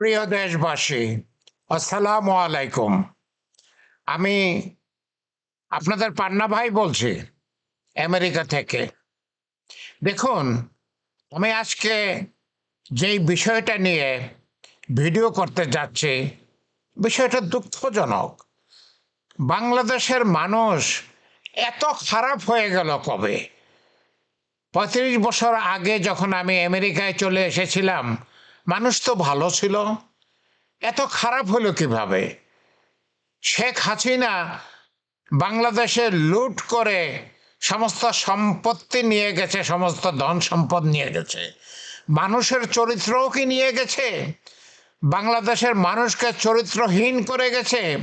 প্রিয় দেশবাসী, আসসালামু আলাইকুম। আমি আপনাদের পান্না ভাই বলছি, আমেরিকা থেকে। দেখুন, আমি আজকে যেই বিষয়টা নিয়ে ভিডিও করতে যাচ্ছি, বিষয়টা দুঃখজনক। বাংলাদেশের মানুষ এত খারাপ হয়ে গেল কবে? পঁয়ত্রিশ বছর আগে যখন আমি আমেরিকায় চলে এসেছিলাম মানুষ তো ভালো ছিল, এত খারাপ হলো কীভাবে? শেখ হাসিনা বাংলাদেশে লুট করে সমস্ত সম্পত্তি নিয়ে গেছে, সমস্ত ধন সম্পদ নিয়ে গেছে। মানুষের চরিত্রও কি নিয়ে গেছে? বাংলাদেশের মানুষকে চরিত্রহীন করে গেছে।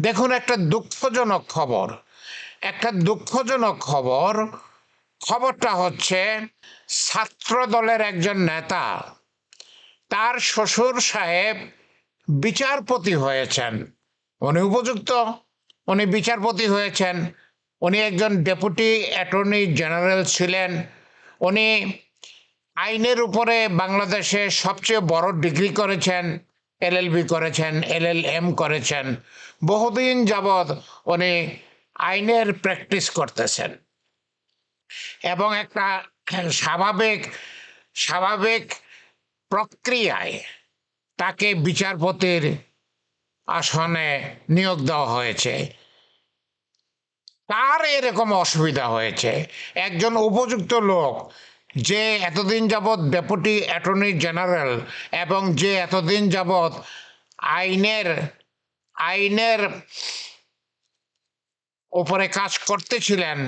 দেখুন একটা দুঃখজনক খবর। একটা দুঃখজনক খবর, খবরটা হচ্ছে ছাত্র দলের একজন নেতা তার শ্বশুর সাহেব বিচারপতি হয়েছেন। উনি উপযুক্ত, উনি বিচারপতি হয়েছেন। উনি একজন ডেপুটি অ্যাটর্নি জেনারেল ছিলেন। উনি আইনের উপরে বাংলাদেশে সবচেয়ে বড় ডিগ্রি করেছেন এলএলবি করেছেন এলএলএম করেছেন। বহুদিন যাবৎ উনি আইনের প্র্যাকটিস করতেছেন। এবং একটা স্বাভাবিক স্বাভাবিক প্রক্রিয়ায় তাকে বিচারপতির আসনে নিয়োগ দেওয়া হয়েছে। তার এরকম অসুবিধা হয়েছে। একজন উপযুক্ত লোক যে এতদিন যাবৎ ডেপুটি অ্যাটর্নি জেনারেল এবং যে এতদিন যাবৎ আইনের আইনের উপরে কাজ করতেছিলেন,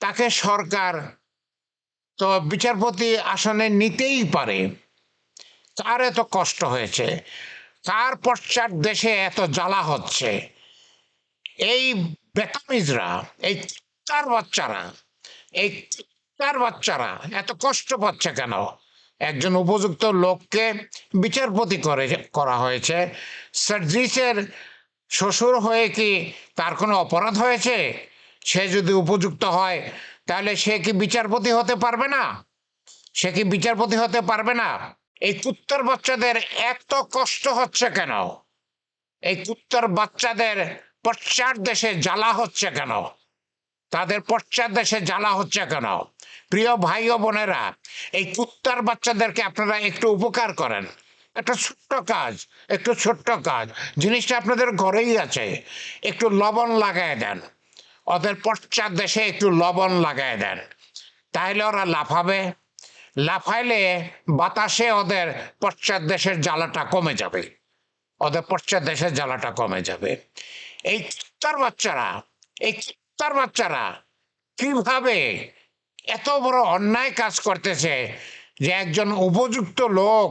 তাকে সরকার তো বিচারপতি আসনে নিতেই পারে। কার এত কষ্ট হয়েছে। তার পশ্চাৎ দেশে এত জ্বালা হচ্ছে। এই বেতামিজরা, এই তার বাচ্চারা, এই তার বাচ্চারা এত কষ্ট পাচ্ছে কেন? একজন উপযুক্ত লোককে বিচারপতি করে করা হয়েছে। সার্জিসের শ্বশুর হয়ে কি তার কোনো অপরাধ হয়েছে? সে যদি উপযুক্ত হয়, তাহলে সে কি বিচারপতি হতে পারবে না? সে কি বিচারপতি হতে পারবে না? এই কুত্তর বাচ্চাদের এত কষ্ট হচ্ছে কেন? এই কুত্তর বাচ্চাদের পশ্চাৎ দেশে জ্বালা হচ্ছে কেন? তাদের পশ্চাৎ দেশে জ্বালা হচ্ছে কেন? প্রিয় ভাই ও বোনেরা, এই কুত্তার বাচ্চাদেরকে আপনারা একটু উপকার করেন। একটা ছোট্ট কাজ, একটু ছোট্ট কাজ। জিনিসটা আপনাদের ঘরেই আছে। একটু লবণ লাগায় দেন। ওদের পশ্চাৎ দেশে একটু লবণ লাগায় দেন। তাহলে ওরা লাফাবে লাফাইলে বাতাসে ওদের পশ্চাৎ দেশের জ্বালাটা কমে যাবে। ওদের পশ্চাৎ দেশের জ্বালাটা কমে যাবে। এই কুত্তার বাচ্চারা, এই কুত্তার বাচ্চারা কীভাবে এত বড় অন্যায় কাজ করতেছে যে একজন উপযুক্ত লোক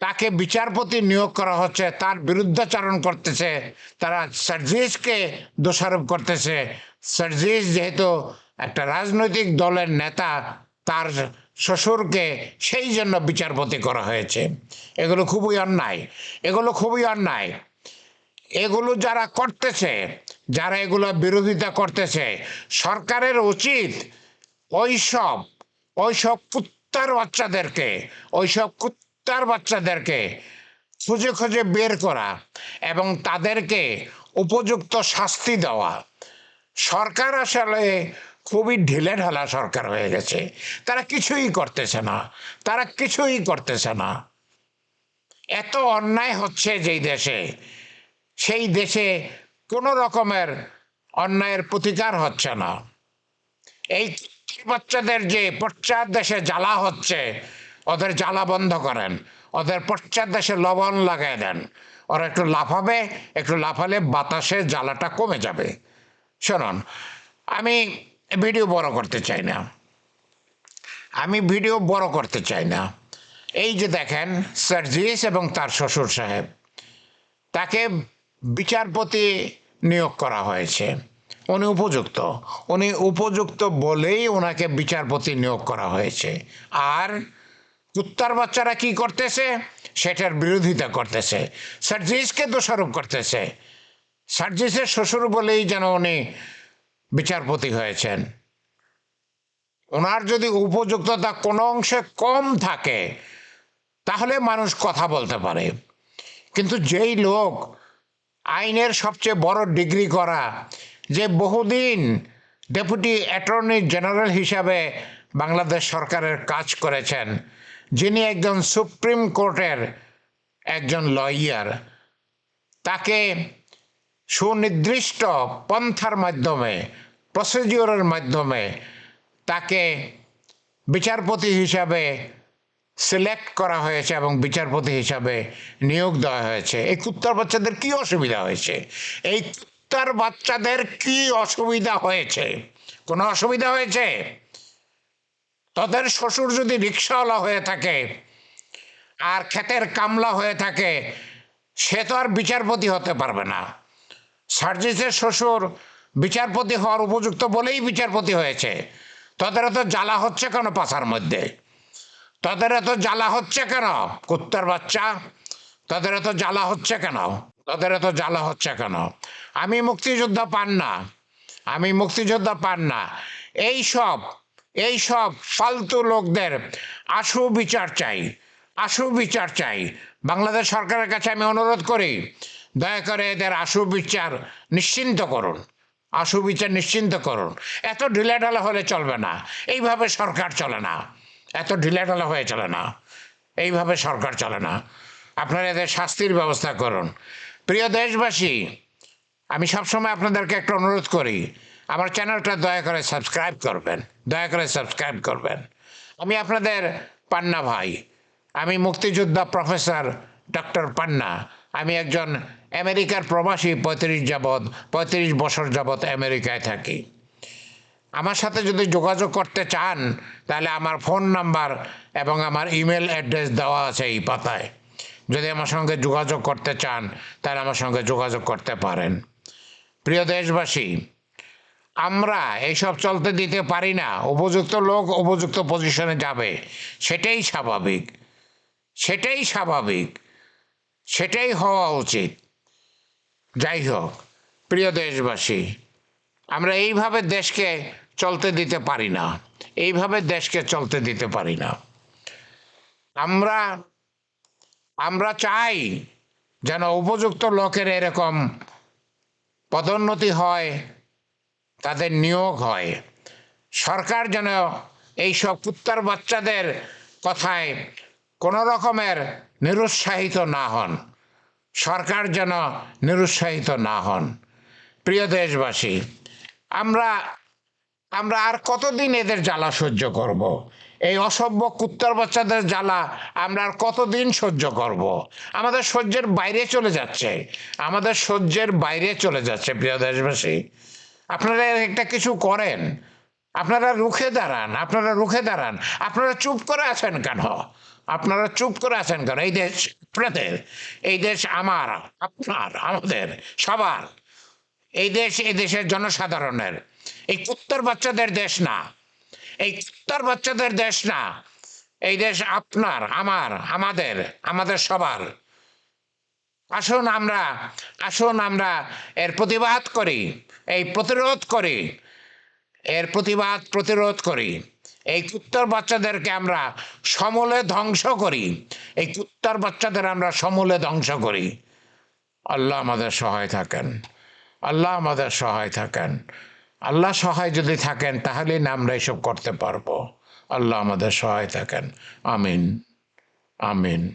তাকে বিচারপতি নিয়োগ করা হচ্ছে, তার বিরুদ্ধাচারণ করতেছে, তারা সার্জিসকে দোষারোপ করতেছে। সার্জিস যেহেতু একটা রাজনৈতিক দলের নেতা, তার শ্বশুরকে সেই জন্য বিচারপতি করা হয়েছে। এগুলো খুবই অন্যায়। এগুলো খুবই অন্যায়। এগুলো যারা করতেছে, যারা এগুলো বিরোধিতা করতেছে, সরকারের উচিত ওইসব ওইসব কুত্তার বাচ্চাদেরকে, ওইসব কুত্তার বাচ্চাদেরকে খুঁজে খুঁজে বের করা এবং তাদেরকে উপযুক্ত শাস্তি দেওয়া। সরকার আসলে খুবই ঢিলে ঢালা সরকার হয়ে গেছে। তারা কিছুই করতেছে না। তারা কিছুই করতেছে না। এত অন্যায় হচ্ছে যেই দেশে। সেই দেশে কোনো রকমের অন্যায়ের প্রতিকার হচ্ছে না। এই বাচ্চাদের যে পশ্চাৎ দেশে জ্বালা হচ্ছে, ওদের জ্বালা বন্ধ করেন। ওদের পশ্চাৎ দেশে লবণ লাগাই দেন। ওরা একটু লাফাবে, একটু লাফালে বাতাসে জ্বালাটা কমে যাবে। শুনুন, আমি ভিডিও বড় করতে চাই না। আমি ভিডিও বড় করতে চাই না। এই যে দেখেন সার্জিস এবং তার শ্বশুর সাহেব, তাকে বিচারপতি নিয়োগ করা হয়েছে। উনি উপযুক্ত। উনি উপযুক্ত বলেই ওনাকে বিচারপতি নিয়োগ করা হয়েছে। আর কুত্তার বাচ্চারা কি করতেছে? সেটার বিরোধিতা করতেছে। সার্জিসকে দোষারোপ করতেছে। সার্জিসের শ্বশুর বলেই যেন উনি বিচারপতি হয়েছেন। ওনার যদি উপযুক্ততা কোনো অংশে কম থাকে, তাহলে মানুষ কথা বলতে পারে। কিন্তু যেই লোক আইনের সবচেয়ে বড় ডিগ্রি করা, যে বহুদিন ডেপুটি অ্যাটর্নি জেনারেল হিসাবে বাংলাদেশ সরকারের কাজ করেছেন, যিনি একজন সুপ্রিম কোর্টের একজন লয়ার, তাকে সুনির্দিষ্ট পন্থার মাধ্যমে প্রসিডিওরের মাধ্যমে তাকে বিচারপতি হিসাবে সিলেক্ট করা হয়েছে এবং বিচারপতি হিসাবে নিয়োগ দেওয়া হয়েছে। এই কুত্তার বাচ্চাদের কি অসুবিধা হয়েছে? এই কুত্তার বাচ্চাদের কি অসুবিধা হয়েছে? কোনো অসুবিধা হয়েছে? তাদের শ্বশুর যদি রিক্সাওয়ালা হয়ে থাকে আর ক্ষেতের কামলা হয়ে থাকে, সে তো আর বিচারপতি হতে পারবে না। সার্জিসের শ্বশুর বিচারপতি হওয়ার উপযুক্ত বলেই বিচারপতি হয়েছে। তাদের তো জ্বালা হচ্ছে কেন পাশার মধ্যে? তাদের এত জ্বালা হচ্ছে কেন, কুত্তার বাচ্চা? তাদের এত জ্বালা হচ্ছে কেন? তাদের এত জ্বালা হচ্ছে কেন? আমি মুক্তিযোদ্ধা পান না। আমি মুক্তিযোদ্ধা পান না। এই সব এই সব ফালতু লোকদের আশু বিচার চাই, আশু বিচার চাই। বাংলাদেশ সরকারের কাছে আমি অনুরোধ করি দয়া করে এদের আশু বিচার নিশ্চিন্ত করুন। আশু বিচার নিশ্চিন্ত করুন। এত ঢিলাঢালা হলে চলবে না। এইভাবে সরকার চলে না। এত ঢিলাঢালা হয়ে চলে না। এইভাবে সরকার চলে না। আপনারা এদের শাস্তির ব্যবস্থা করুন। প্রিয় দেশবাসী, আমি সবসময় আপনাদেরকে একটা অনুরোধ করি। আমার চ্যানেলটা দয়া করে সাবস্ক্রাইব করবেন। দয়া করে সাবস্ক্রাইব করবেন। আমি আপনাদের পান্না ভাই। আমি মুক্তিযোদ্ধা প্রফেসর ডক্টর পান্না। আমি একজন আমেরিকার প্রবাসী, পঁয়ত্রিশ যাবৎ, পঁয়ত্রিশ বছর যাবৎ আমেরিকায় থাকি। আমার সাথে যদি যোগাযোগ করতে চান, তাহলে আমার ফোন নাম্বার এবং আমার ইমেল অ্যাড্রেস দেওয়া আছে এই পাতায়। যদি আমার সঙ্গে যোগাযোগ করতে চান, তাহলে আমার সঙ্গে যোগাযোগ করতে পারেন। প্রিয় দেশবাসী, আমরা এইসব চলতে দিতে পারি না। উপযুক্ত লোক উপযুক্ত পজিশনে যাবে। সেটাই স্বাভাবিক। সেটাই স্বাভাবিক। সেটাই হওয়া উচিত। যাই হোক, প্রিয় দেশবাসী, আমরা এইভাবে দেশকে চলতে দিতে পারি না। এইভাবে দেশকে চলতে দিতে পারি না। আমরা আমরা চাই যেন উপযুক্ত লোকের এরকম পদোন্নতি হয়, তাদের নিয়োগ হয়। সরকার যেন এইসব কুত্তার বাচ্চাদের কথায় কোনো রকমের নিরুৎসাহিত না হন। সরকার যেন নিরুৎসাহিত না হন। প্রিয় দেশবাসী, আমরা আমরা আর কতদিন এদের জ্বালা সহ্য করব। এই অসভ্য কুত্তার বাচ্চাদের জ্বালা আমরা আর কতদিন সহ্য করব। আমাদের সহ্যের বাইরে চলে যাচ্ছে। আমাদের সহ্যের বাইরে চলে যাচ্ছে, প্রিয় দেশবাসী। আপনারা একটা কিছু করেন। আপনারা রুখে দাঁড়ান, আপনারা রুখে দাঁড়ান। আপনারা চুপ করে আছেন কেন? আপনারা চুপ করে আছেন কেন? এই দেশ আপনাদের, এই দেশ আমার, আপনার, আমাদের, সবার। এই দেশ এই দেশের জনসাধারণের। এই কুত্তর বাচ্চাদের দেশ না। এই কুত্তর বাচ্চাদের দেশ না। এই দেশ আপনার, আমার, আমাদের আমাদের সবার। আসুন আমরা আসুন আমরা এর প্রতিবাদ করি, এই প্রতিরোধ করি। এর প্রতিবাদ প্রতিরোধ করি। এই কুত্তর বাচ্চাদেরকে আমরা সমূলে ধ্বংস করি। এই কুত্তর বাচ্চাদের আমরা সমূলে ধ্বংস করি। আল্লাহ আমাদের সহায় থাকেন। আল্লাহ আমাদের সহায় থাকেন। আল্লাহ সহায় যদি থাকেন, তাহলেই না আমরা এসব করতে পারব। আল্লাহ আমাদের সহায় থাকেন। আমিন। আমিন।